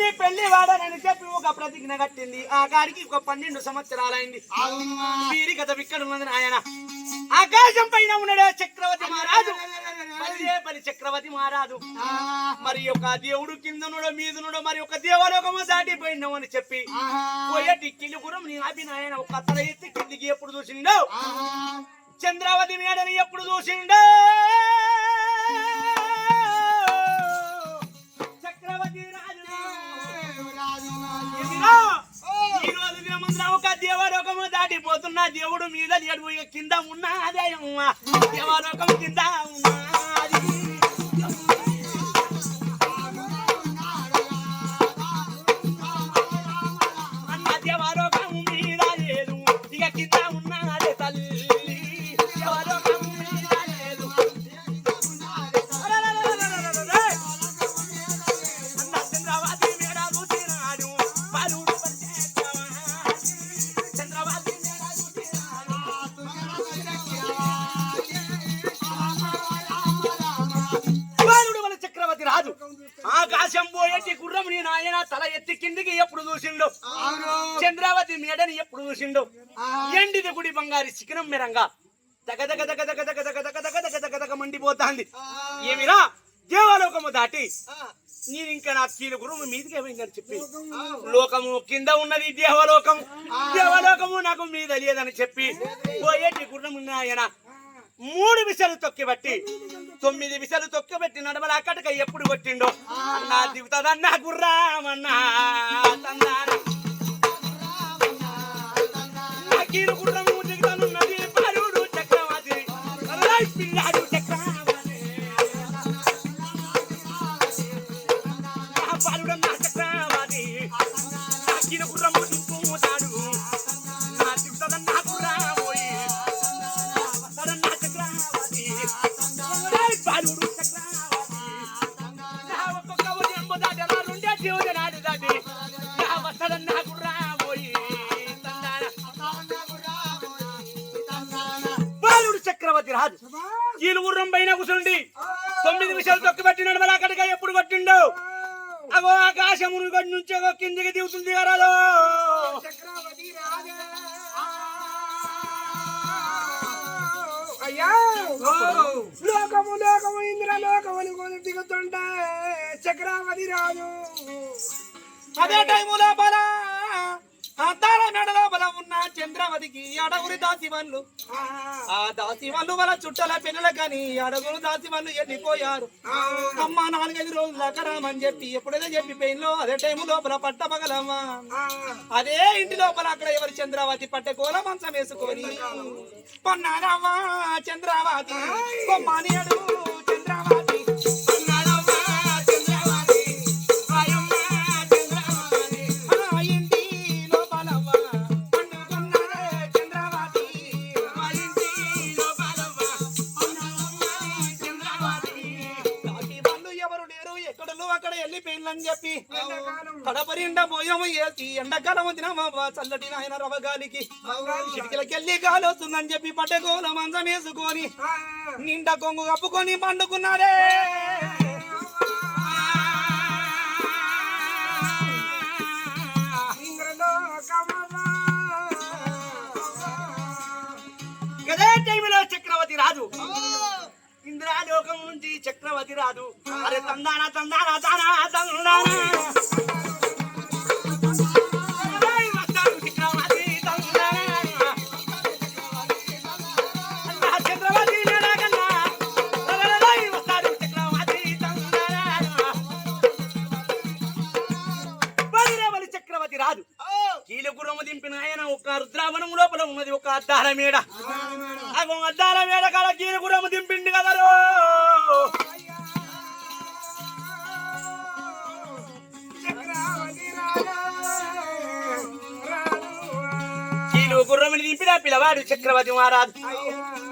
నీ పెళ్ళి వాడనని చెప్పి ఒక ప్రతిజ్ఞ కట్టింది. ఆ గారికి ఒక పన్నెండు సంవత్సరాలైంది. వీరి గత ఇక్కడ ఉన్నది ఆయన ఆకాశం పైన ఉన్నాడే చక్రవర్తి మహారాజు. పని చక్రవర్తి మహారాజు. మరి ఒక దేవుడు కిందనుడో మీదనుడో మరి ఒక దేవలోకము దాటిపోయినావు అని చెప్పి పోయేటి కిలుగురం నీ అభినయన ఒక అతల ఎత్తి కిందికి ఎప్పుడు చూసిండో? చంద్రావతి మేడని ఎప్పుడు చూసిండో? చక్రవర్తి ఒక దేవలోకము దాటిపోతున్నా దేవుడు మీద లేడు ఇక కింద ఉన్నదే అమ్మ. దేవలోకం కింద ఉన్నా చంద్రావతి మేడని ఎప్పుడు చూసిండు ఎండిది గుడి బంగారి శిఖరం మెరంగా తగ మండిపోతాంది ఏమిరా దేవలోకము దాటి నేను ఇంకా నా కీలు గురువు మీదికి ఏమైందని చెప్పి లోకము కింద ఉన్నది దేవలోకము దేవలోకము నాకు మీద లేదని చెప్పి పోయేటి గుర్రం ఉన్నాయన మూడు విషయాలు తొక్కిబట్టి తొమ్మిది విషయాలు తొక్కిబట్టి నడమల అక్కడికి ఎప్పుడు కొట్టిండో అన్నా దిగుతుందన్నా గుర్రామన్నా quiero currar అదే టైము లోపల ఆ తాళ మెడ లోపల ఉన్న చంద్రవతికి అడగురి దాసి వాళ్ళు ఆ దాసి వాళ్ళు చుట్టల పిల్లల కానీ అడగురు దాసి వాళ్ళు వెళ్ళిపోయారు అమ్మ నాలుగైదు రోజులు అక్కడ రామని చెప్పి ఎప్పుడైతే చెప్పి పెయిన్లో అదే టైము లోపల పట్టపగలమ్మా అదే ఇంటి లోపల అక్కడ ఎవరు చంద్రావతి పట్టె కోల మంచం వేసుకొని పొన్నారవ్వా చంద్రావతి కొమ్మని అడుగు చంద్రావతి కడపరిండా పోయాము ఏసి ఎండాకాలం వచ్చిన మా బా చల్లటి నాయన రవగాలికి చిటికలకెళ్ళి గాలి వస్తుందని చెప్పి పట్టెగోల మంచం వేసుకొని నిండా కొంగు కప్పుకొని పండుకున్నాడే. గదే టైంలో చక్రవర్తి రాదు ఇంద్రాలోకం నుంచి చక్రవర్తి రాదు అరే తందాన తందాన తానా తందాన. రుద్రావనం లోపల ఉన్నది ఒక అద్దాల మేడ. అద్దాల మేడ కాడ కీలు గుర్రము దింపిండి కదరు కీలు గుర్రముని దింపిన పిల్లవాడు చక్రవర్తి మహారాజు.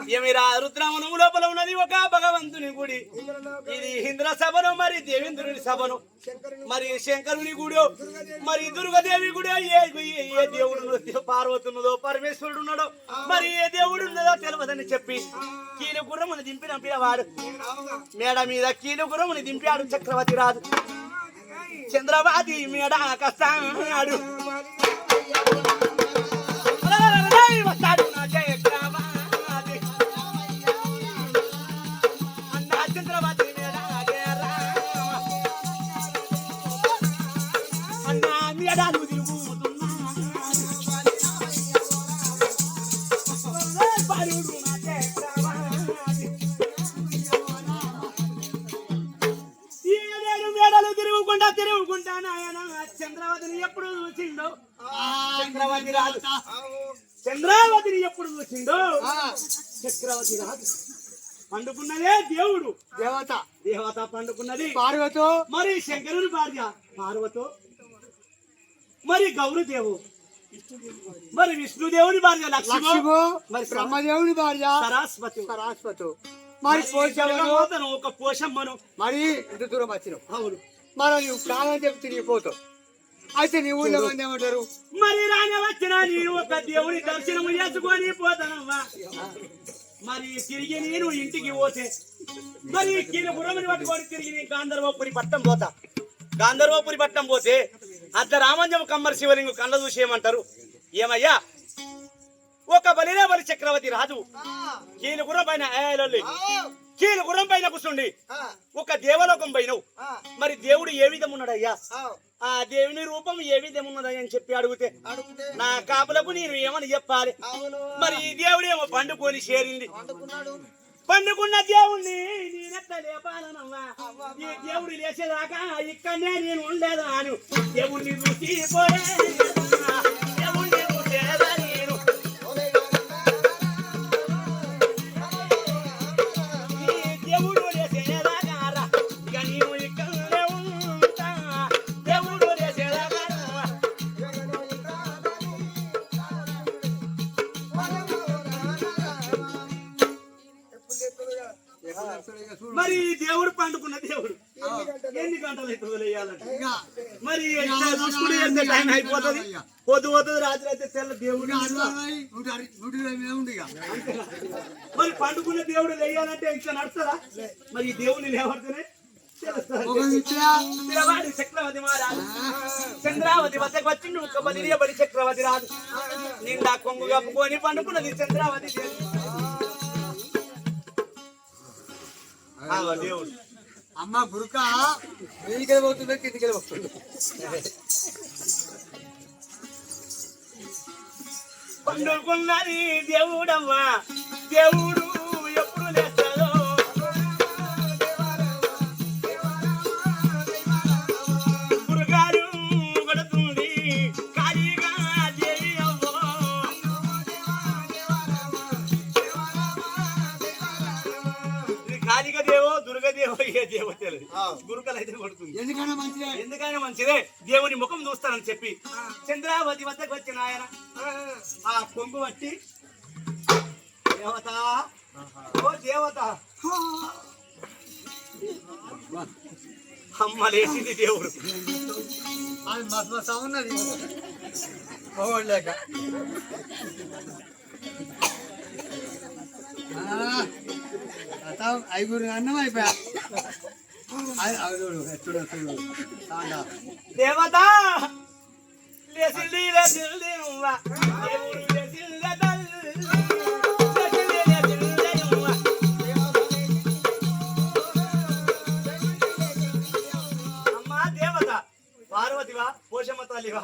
ఏమిరా రుద్రావణం లోపల ఉన్నది ఒక భగవంతుని గుడి ఇది ఇంద్ర సభను మరి దేవేంద్రుని సభను మరి శంకరుని గుడి మరి దుర్గదేవి గుడి ఏ ఏ- దేవుడు పార్వతున్నదో ఉన్నదో పరమేశ్వరుడు ఉన్నాడో మరి ఏ దేవుడు ఉన్నదో తెలియదని చెప్పి కీలు దింపి నంపినవాడు మేడ మీద కీలు దింపాడు చక్రవర్తి రాజు చంద్రవాది మేడ కస్తాడు వస్తాడు ఎప్పుడు చూసిండో? చక్రవర్తి రాదు చంద్రావతిని ఎప్పుడు చూసిండో? చక్రవర్తి రాదు పండుకున్నదే దేవుడు. దేవత. దేవత పండుకున్నది. పార్వతో. మరి శంకరుని భార్య పార్వతో. మరి గౌరదేవు. మరి విష్ణుదేవుని భార్య లక్ష్మి. మరి బ్రహ్మదేవుని భార్య సరస్వతి. సరస్వతు. మరి పోషమ్మను. ఒక పోషమ్మను. మరి ఇంత దూరం వచ్చినావు. అవును. మరి ప్రాణం చెప్పి తిరిగిపోతావు అయితే నీ ఊళ్ళో మంది ఏమంటారు? మరి రాని వచ్చిన నేను ఒక దేవుని దర్శనం చేసుకొని పోతానమ్మా. మరి తిరిగి నేను ఇంటికి పోతే మరి కిరపురమని పట్టుకొని తిరిగి నేను గాంధర్వపురి పట్టం పోతా. గాంధర్వపురి పట్టం పోతే అద్ద రామంజం కమ్మరి శివలింగం కళ్ళ చూసి ఏమంటారు? ఏమయ్యా? ఒక బలినే బలి చక్రవర్తి రాజు. కీలు గుర్రం పైన ఏ లొల్లి. కీలు గుర్రం పైన కూర్చుండి. ఒక దేవలోకం పోయినవు మరి దేవుడు ఏ విధం ఉన్నాడయ్యా ఆ దేవుని రూపం ఏ విధం ఉన్నదయ్యా అని చెప్పి అడిగితే నా కాపులకు నేను ఏమని చెప్పాలి? మరి ఈ దేవుడు ఏమో పండుకొని చేరింది. పండుకున్న దేవుణ్ణి నేనెట్ట లేపాలనమ్మా ఈ దేవుడు లేచేదాకా ఇక్కడనే నేను ఉండేదా అని దేవుణ్ణి చూసి పోయే ఎన్ని గంటలు అవుతుందో మరి చూసుకుని ఎంత టైం అయిపోతుంది? పొద్దు పోతుంది రాత్రి అయితే తెల్ల దేవుడు మరి పండుకున్న దేవుడు లేయాలంటే ఇంకా నడుస్తుందా? మరి ఈ దేవుని లేవడితేనే చక్రవర్తి మహారాజు. చంద్రావతి వద్దకు వచ్చి నువ్వు ఒక బలి చక్రవర్తి రాదు నిండా కొంగు కప్పుకొని పండుకున్నది చంద్రావతి దేవి. ఆ దేవుడు. అమ్మ గురుక మీదికి పోతుందో కింది వస్తుంది పండుకున్నది దేవుడమ్మా దేవుడు గురుకలు అయితే కొడుతుంది. మంచిదే. ఎందుకైనా మంచిదే. దేవుని ముఖం చూస్తానని చెప్పి. చంద్రావతి వద్దకు వచ్చిన ఆయన. ఆ కొంగు బట్టి దేవత ఓ దేవత. అమ్మ లేచింది దేవుడు. అది మస్తు మస్తు ఉన్నది ఐదుగురు అన్నం అయిపోయా. దేవత లేచింది లేచింది. దేవుడు. అమ్మా దేవత పార్వతివా పోషమ్మ తల్లివా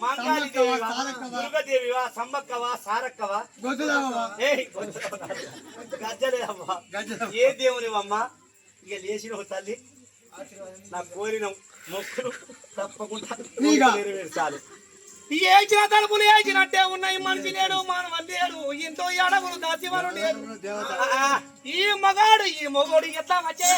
మాంకాళి దేవివా సారక్కవా? దుర్గదేవివా సమ్మక్కవా సారక్కవా. ఏ దేవునివమ్మా ఇక లేచిన తల్లి. నా కోరిన మొక్కులు తప్పకుండా? నెరవేర్చాలి. ఏచిన తలుపులు ఏచినట్టే ఉన్నాయి మనిషి లేడు మానవ లేడు ఎంతో అడవులు దేవత ఆ, ఈ మగాడు ఈ? మొగోడు ఎట్లా వచ్చే?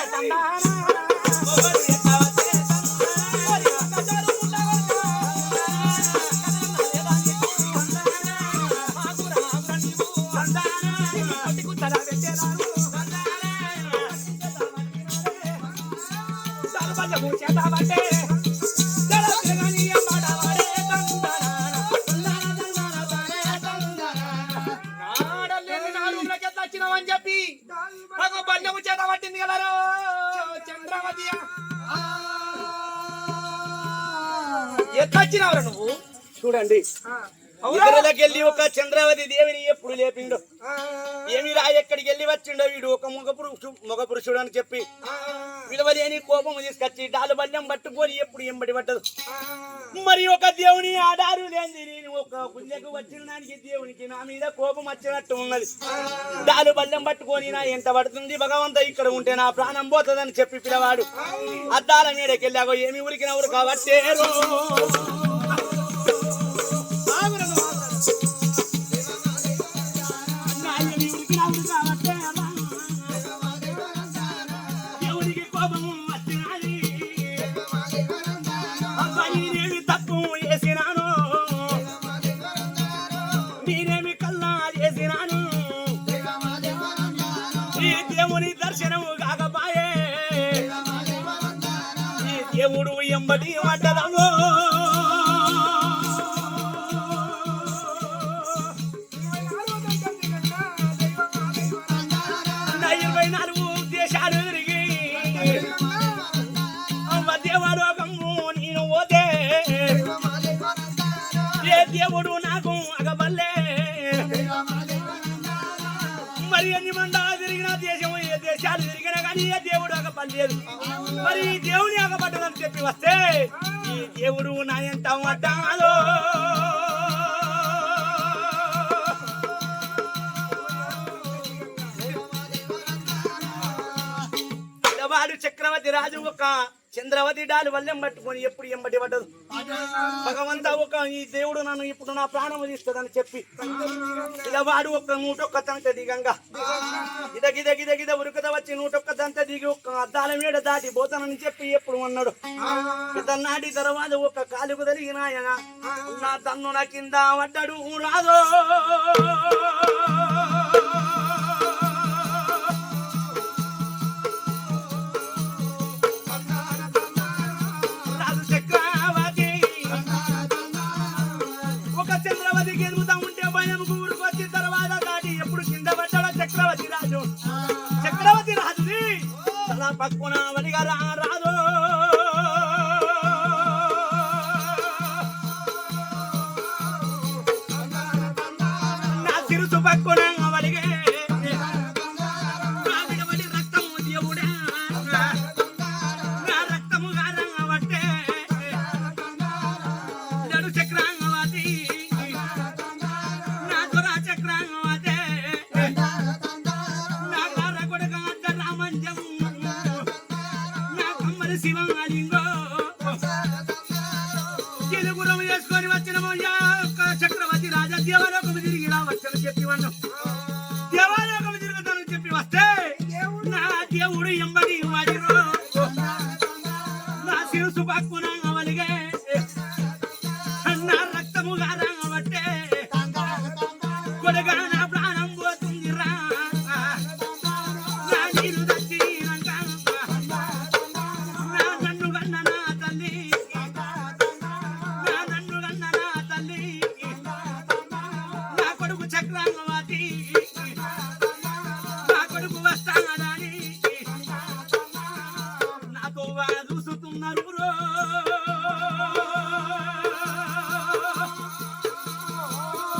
చూడండి అవునా? ఇతరులకు వెళ్ళి ఒక చంద్రావతి దేవిని ఎప్పుడు లేపిండు? ఏమి రా ఎక్కడికి వెళ్ళి వచ్చిండో వీడు? ఒక మగ పురుషు మగ పురుషుడు అని చెప్పి విలువలేని కోపం తీసుకొచ్చి డాలు బల్యం పట్టుకొని ఎప్పుడు ఎంబడి పట్టదు మరి ఒక దేవుని ఆధారు లేని నేను ఒక గుండెకు వచ్చిన దానికి దేవునికి నా మీద కోపం వచ్చినట్టు ఉన్నది. డాలు బల్యం పట్టుకొని నా ఎంత పడుతుంది? భగవంత ఇక్కడ ఉంటే నా ప్రాణం పోతుందని చెప్పి పిలవాడు. అద్దాల మీదకెళ్ళాగో ఏమి ఉరికిన ఉరు కాబట్టి దేవుడు ఎంబడి పడ్డదము ఇరవై నాలుగు దేశాలు తిరిగి. దేవలోకము నేను పోతే. ఏ దేవుడు నాకు అగబల్లే మరి ఎన్ని మందా తిరిగిన దేశం ఏ దేశాలు తిరిగినా కానీ ఏ దేవుడు అగపడలేదు మరి ఈ దేవుని ఆగబడ్డదని చెప్పి వస్తే ఈ దేవుడు నా ఎంత పడ్డాలో వాడు చక్రవర్తి రాజు ఒక చంద్రవతి డాలు వల్లెం పట్టుకొని ఎప్పుడు ఎంబడి పడ్డదు. భగవంత ఒక ఈ దేవుడు నన్ను ఇప్పుడు నా ప్రాణం తీస్తుందని చెప్పి ఇలా వాడు ఒక నూటొక్క తంత దిగంగా. ఇద గిద గిద గిద ఉరుకుత వచ్చి నూటొక్క తంత దిగి ఒక అద్దాల మీద దాటి పోతానని చెప్పి ఎప్పుడు అన్నాడు. ఇతన్నాటి తర్వాత ఒక కాలుకు తలిగినాయన నా తన్ను నా కింద పడ్డాడు రాదో పక్కున వడిగా రా రాదు నా సిరుసు పక్కున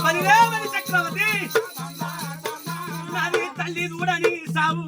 మరి చక్రవర్తి. నాది తల్లి దూడని సావు.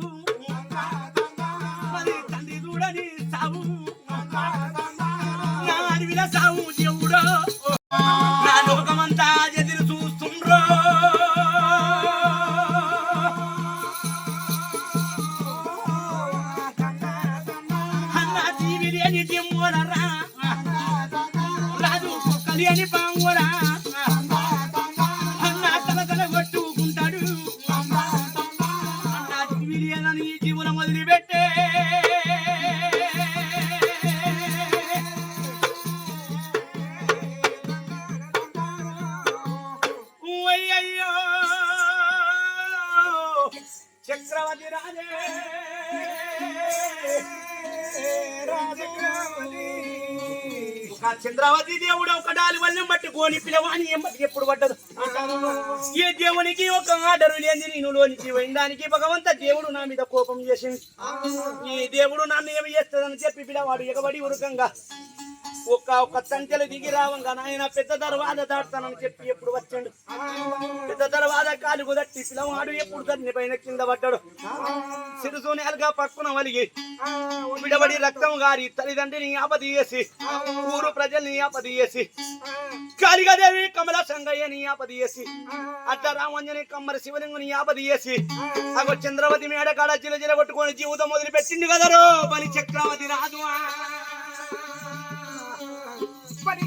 ఒక చంద్రవతి దేవుడు ఒక డాలి వల్ల బట్టి గోని పిలవాని ఎప్పుడు పడ్డదు? ఏ దేవునికి ఒక ఆర్డరు లేని నేను లోనికి పోయిందానికి భగవంత దేవుడు నా మీద కోపం చేసింది. ఈ దేవుడు నన్ను ఏమి చేస్తుందని చెప్పి పిలవాడు ఎగబడి ఉరకంగా. ఒక్క ఒక్క సంఖ్యలు దిగి రావంగా ఆయన పెద్ద దర్వాద దాడతానని చెప్పి ఎప్పుడు వచ్చాడు? పెద్ద దర్వాద కాలు కుదట్టి పిల్లవాడు ఎప్పుడు దాన్ని పైన కింద పడ్డాడు? సిరుసూనేలుగా పట్టుకున్న వలిగి విడబడి రక్తం గారి తల్లిదండ్రిని ఆపదీయేసి ఊరు ప్రజల్ని ఆపదీయేసి కాళికాదేవి కమల సంగయ్యని ఆపదీయేసి అట్లా రామంజని కమ్మరి శివలింగుని ఆపదీయేసి అగో చంద్రవతి మేడ కాడ చిల కొట్టుకొని జీవితం మొదలు పెట్టింది కదరో బలి చక్రవతి రాదు పని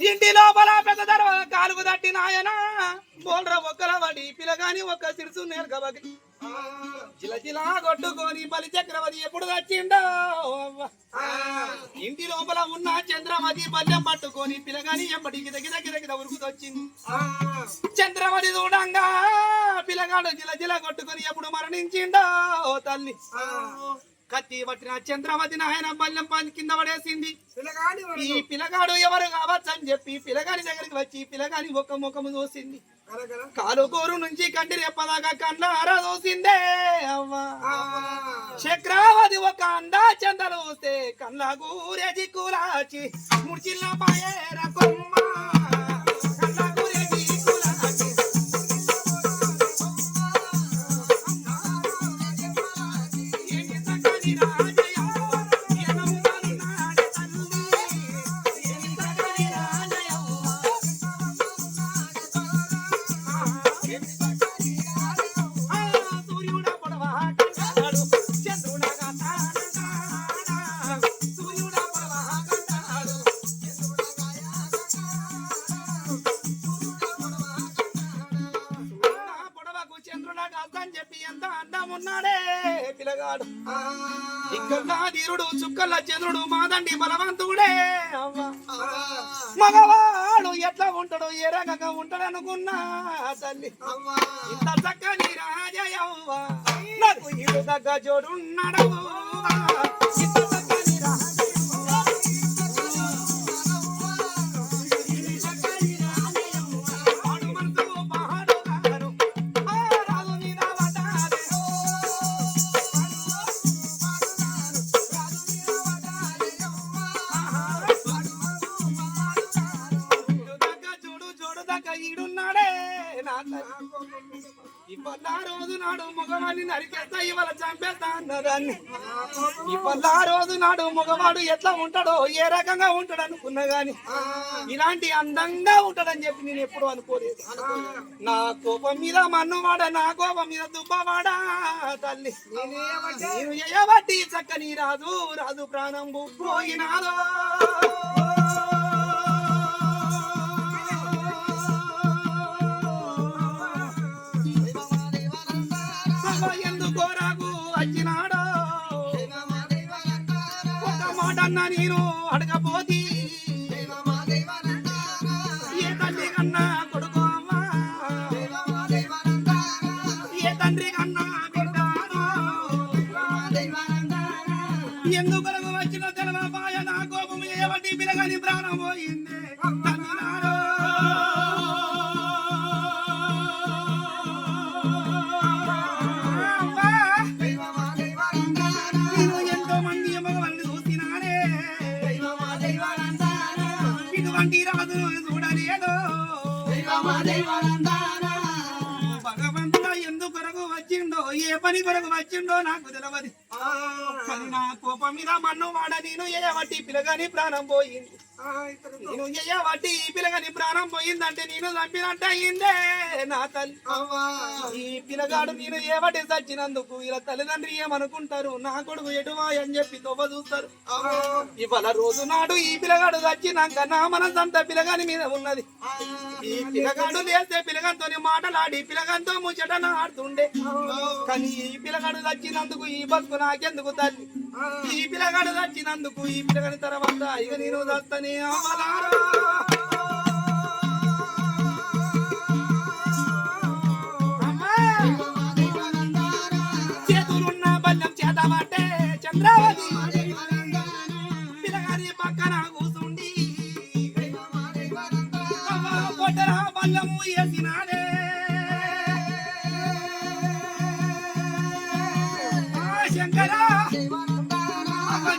ఇంటి లోపల పెద్ద దర్వాజ కాలుగు తట్టి నాయన. బోల్ర ఒక్కల వడి పిలగాని ఒక్క సిరుసు నేర్కబకి చిలచిలా కొట్టుకొని బలి చక్రవర్తి ఎప్పుడు వచ్చిండో? ఇంటి లోపల ఉన్న చంద్రమతి పల్లెం పట్టుకొని పిలగాని ఎప్పటికి దగ్గర దగ్గర ఉరుకుతొచ్చింది. చంద్రమతి చూడంగా పిలగాడు జిల జిల కొట్టుకొని ఎప్పుడు మరణించిండో తల్లి. కత్తి పట్టిన చంద్రమతి నాయన బల్లెం పని కింద పడేసింది. ఈ పిల్లగాడు ఎవరు కావచ్చు అని చెప్పి పిల్లగాని దగ్గరికి వచ్చి పిల్లగాని ఒక ముఖము చూసింది. కాలుగోరు నుంచి కంటి రెప్పదాకా కండ్లారా చూసిందే అవ్వా. చక్రావతి ఒక అందా చందలు చూస్తే కళ్ళగూరేజి కూలాచి ముడిచిల్ల పాయేర కొమ్మ. ఆ రోజు నాడు మగవాడిని నరికేస్తా ఇవాళ చంపేస్తా అన్నదాన్ని. ఇవాళ ఆ రోజు నాడు మగవాడు ఎట్లా ఉంటాడో ఏ రకంగా ఉంటాడు అనుకున్నా గాని ఇలాంటి అందంగా ఉంటాడని చెప్పి నేను ఎప్పుడు అనుకోలేదు. నా కోపం మీద మన్నువాడ నా కోపం మీద దుబ్బవాడా తల్లి. నేను చక్కని రాజు రాజు ప్రాణం పోయినాదో. అన్నా నేను అడగపోతి వచ్చిండో నాకు తెలియదు కానీ నా కోపం మీద మన్ను వాడ నేను ఏవట్టి పిలగని ప్రాణం పోయింది. నేను ఈ పిలగని ప్రాణం పోయిందంటే నేను చంపినట్టు అయిందే నా తల్లి. ఈ పిల్లగాడు నేను ఏవటి చచ్చినందుకు ఇలా తల్లిదండ్రి ఏమనుకుంటారు? నా కొడుకు ఎటువా అని చెప్పి తొవ్వ చూస్తారు. ఇవాళ రోజు నాడు ఈ పిల్లగాడు చచ్చినాక నా మనసంతా పిల్లగాని మీద ఉన్నది. ఈ పిల్లగాడు లేస్తే పిల్లగాంతో మాటలాడి పిల్లగాంతో ముచ్చటన ఆడుతుండే కానీ ఈ పిల్లగాడు చచ్చినందుకు ఈ బతుకు నాకెందుకు తల్లి? ఈ పిల్లగాడు చచ్చినందుకు ఈ పిల్లగాని తర్వాత ఇక నేను చస్తనే అమలారా అమ్మా! చేతులున్న బల్లం చేతబట్టే చంద్రావతి.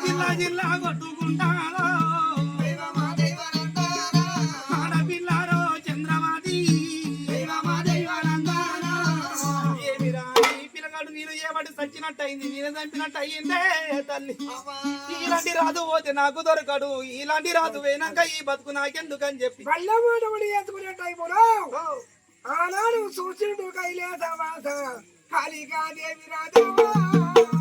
జిల్లా జిల్లా కొట్టుకుంటారో? ఆడపిల్లారో చంద్రమాది. ఏమిరా ఈ పిల్లగాడు నేను ఏమడి చచ్చినట్టు అయింది నేను చంపినట్టు అయ్యిందే తల్లి. ఇలాంటి రాదు పోతే నాకు దొరకడు. ఇలాంటి రాదు పోయినాక ఈ బతుకు నాకెందుకని చెప్పి. బల్లమాటమని ఎత్తుకునే టైపులో ఆనాడు సూర్యుడు కైలాసవాస. కాళికాదేవి రాజవా. కాళికాదేవి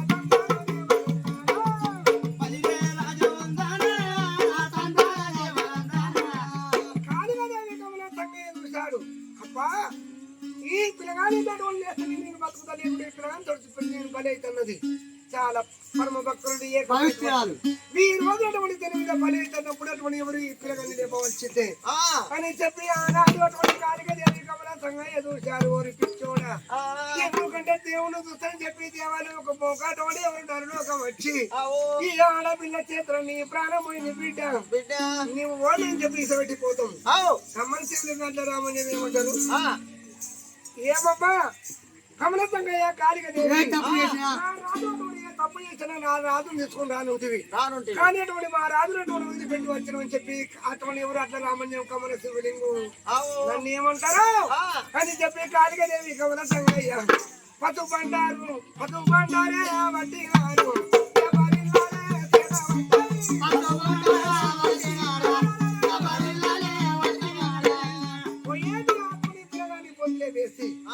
పిల్లగాని లేస్తే నేను బతుకుతా పిల్లగాని నేను చాలా పరమ భక్తుడు ఏ పవిత్రాలు. ఈ రోజు అటువంటి తెలివిగా బలైతున్నప్పుడు అటువంటి ఎవరు ఈ పిల్లగాని లేపవలసిందే అని చెప్పి ఆనాడు అటువంటి ఓరి పిచ్చోడా ఎందుకంటే దేవుని చూస్తానని చెప్పి దేవాలు ఒక పోకాటోడి ఎవరు నరులోకం వచ్చి ఈ ఆడపిల్ల చేతులు నీ ప్రాణం పోయింది బిడ్డ నీవు ఓడని చెప్పి ఇసబెట్టిపోతాం గంటల రామని ఏమంటారు ఏమబ్బా కమల సంగయ్య కాళిక దేవి ఏ తప్పు చేసినా? నా రాజు అటువంటి ఏ తప్పు చేసినా నా రాజు తీసుకుని రానుంటివి రానుంటివి. కానీ అటువంటి మా రాజును అటువంటి వదిలి పెట్టి వచ్చిన చెప్పి అటువంటి ఎవరు అట్లా రామన్యం కమల శివలింగు నన్ను ఏమంటారు అని చెప్పి కాళికదేవి కమల సంగయ్య పతు పంటారు పతు పంటారే వడ్డీ గారు.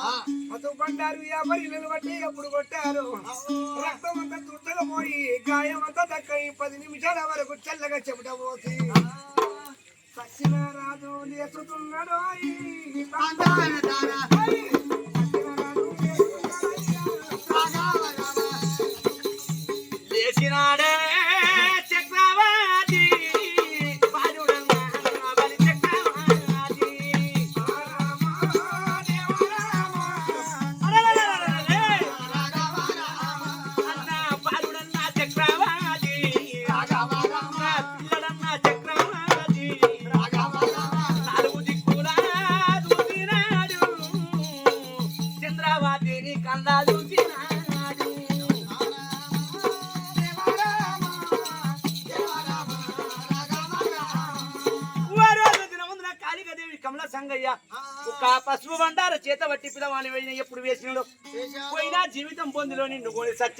వేసి పతు పంటారు ఎవరి నిలబట్టి ఎప్పుడు కొట్టారు? రక్తం అంతా తుట్టలు పోయి గాయం అంతా దక్కయి పది నిమిషాల వరకు చల్లగా చెమట పోసి. సచిన రాజు లేచుతున్నాడు లేచినాడే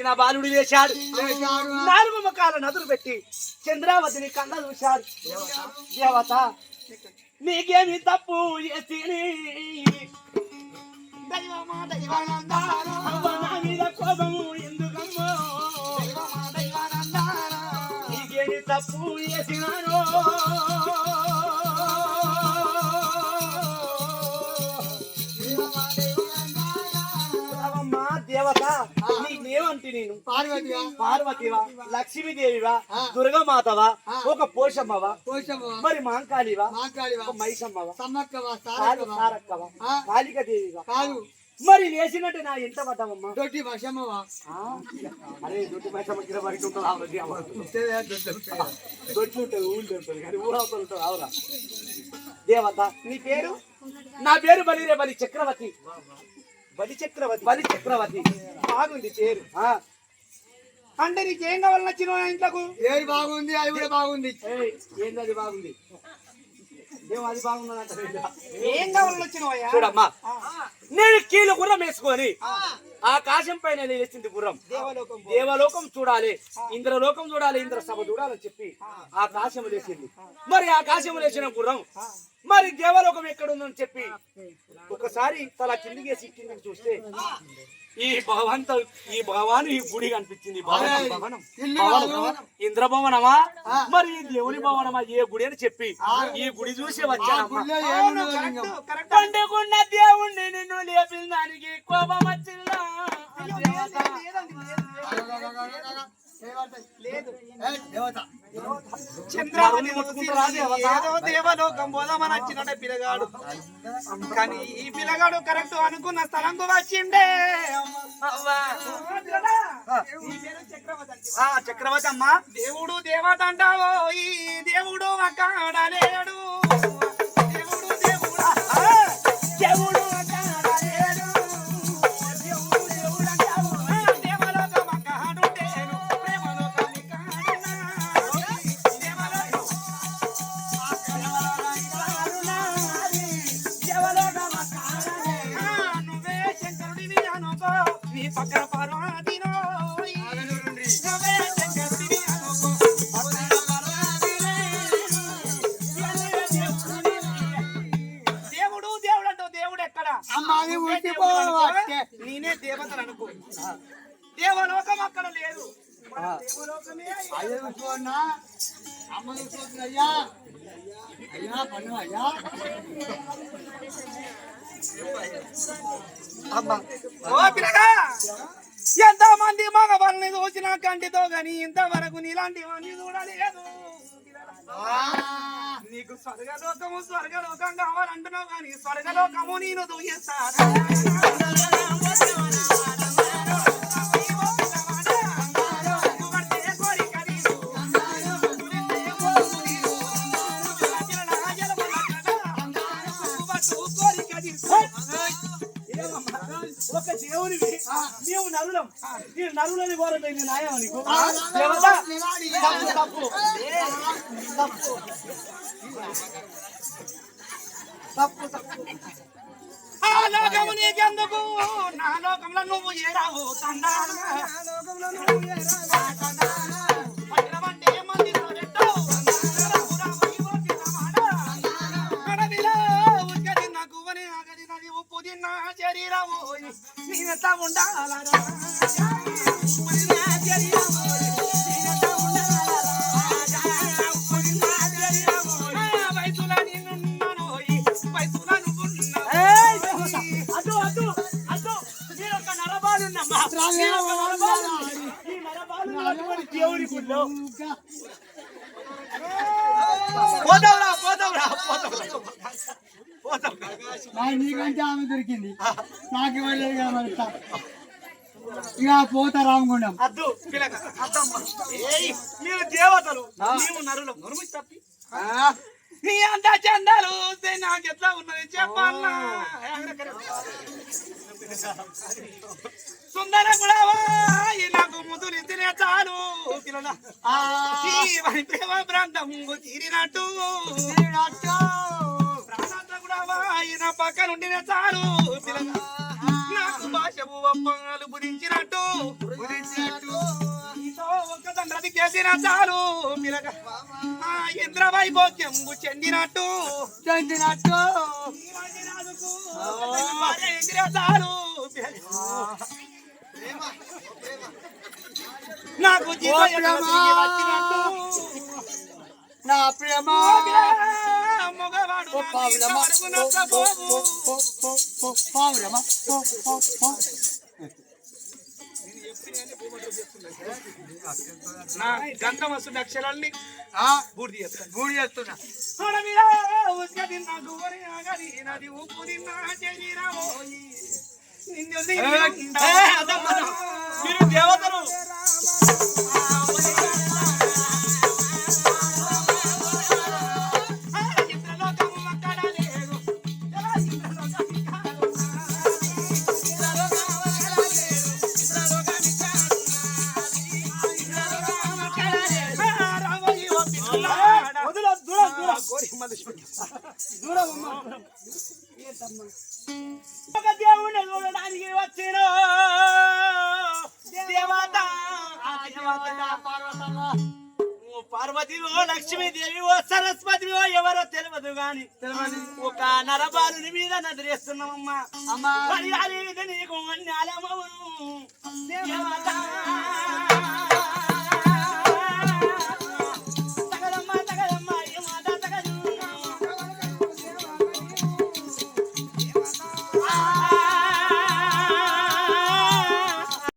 సచ్చిన బాలుడు వేశాడు నాలుగు ముఖాల నదులు పెట్టి చంద్రావతిని కళ్ళ చూశాడు దేవత నీకేమి తప్పు కోపము ఎందుకమ్మో? నీకేమి తప్పు చేసినాను? నేను పార్వతివా లక్ష్మీదేవివా దుర్గమాతవా ఒక పోషమ్మవా పోషమ్మవా మరి మాంకాళివా మైసమ్మవా సమ్మక్కవా సారక్కవా కాదు మరి వేసినట్టు నా ఎంత పడ్డావమ్మా? దొడ్డి? అరే కింద ఉంటుంది ఊళ్ళో ఉంటుంది కానీ ఊరవతలు ఉంటుంది దేవత నీ పేరు? నా పేరు బలిరే బలి చక్రవర్తి. బలి చక్రవర్తి. బలి చక్రవర్తి. బాగుంది పేరు. ఆ, అంటే నీకేం కావాలి నచ్చిన ఇంట్లోకు? ఏది బాగుంది అది కూడా బాగుంది. ఏంది అది బాగుంది? ఏం అది బాగుందంట ఏం కావాలి వచ్చినవయ్యా చూడమ్మా నేను కీలు గుర్రం వేసుకొని ఆకాశం పైన లేచింది గుర్రం. దేవలోకం చూడాలి ఇంద్రలోకం చూడాలి ఇంద్ర సభ చూడాలని చెప్పి ఆకాశం లేచింది మరి ఆకాశం లేచిన గుర్రం మరి దేవలోకం ఎక్కడుందని చెప్పి ఒకసారి తల కిందికేసి కిందికి చూస్తే ఈ భవంత ఈ భవాను ఈ గుడి కనిపించింది. భవనం. ఇంద్ర భవనమా? మరి దేవుని భవనమా? ఏ గుడి అని చెప్పి ఈ గుడి చూసి ఆ వచ్చానమ్మా. గుళ్ళో అవును, ఏముందో లింగం. Correct, correct. పండుకున్న దేవుణ్ణి నిన్ను లేపిన దానికి కోపం వచ్చిందా? చంద్రావతి? ఏదో దేవలోకం పోదామని పిల్లగాడు. కానీ ఈ పిల్లగాడు కరెక్ట్ అనుకున్న స్థలంకు వచ్చిండే. అవ్వా. ఈ పేరు చక్రవర్తి అమ్మా. దేవుడు దేవత అంటావో ఈ దేవుడు అక్కడలేడు దేవుడు నీలాంటి వాడిని చూడలేదు నీకు స్వర్గలోకము స్వర్గలోకం కావాలంటున్నావు కానీ స్వర్గలోకము నేను దూయేస్తాను ఒక దేవునివి నీవు నరులం. నీ నరులని కోరపోయింది న్యాయం నీకు తప్పు తప్పు. తప్పు తప్పు. ఆ లోకము నీకెందుకు? నా లోకంలో నువ్వు ఏరావు తండాలు పట్టణమంటే మంది నరబాలు ఈ నరబాలు ఉన్నటువంటి దేవుడి గుళ్ళో పోతావురా. నీకంటే ఆమె దొరికింది. నాకు ఇవ్వలేదు కదా మరి. ఇక పోతా రామగుండం. అద్దు పిలక. అద్దమ్మ ఏయ్ మీరు దేవతలు మేము నరులం. నరుము తప్పి. నీ అంత చందాలు నాకు ఎట్లా ఉన్నది చెప్పాలనా సుందర ఈ నాకు ముదురు తినే చాలు. ప్రేమ ప్రాంతం తీరినట్టు. ప్రాణాంత గుడవా ఈ నా పక్క నుండినే చాలు నాకు భాషపు ఒప్పంగాలు బుధించినట్టు బుధించినట్టు నీతో ఒక్క తండ్రి చేసిన చాలు పిలక ఆ ఇంద్ర వైభోగ్యంబు చెందినట్టు. చెందినట్టు. చాలు. నాకు జీవ ఎగరసిగి వచ్చినట్టు. నా ప్రేమ గంధం వస్తుంది అక్షరాల్ని పూర్తి చేస్తాను గూడి చేస్తున్నా. ఉప్పు. నిన్ను మీరు దేవతలు. ఒక దేవుణ్ణి చూడడానికి వచ్చిన దేవత ఆ దేవత ఓ పార్వతి ఓ లక్ష్మీదేవి ఓ సరస్వతి ఓ ఎవరో తెలియదు గాని ఒక నరబాలుని మీద నదిరేస్తున్నామమ్మా అమ్మా. నీకు దేవత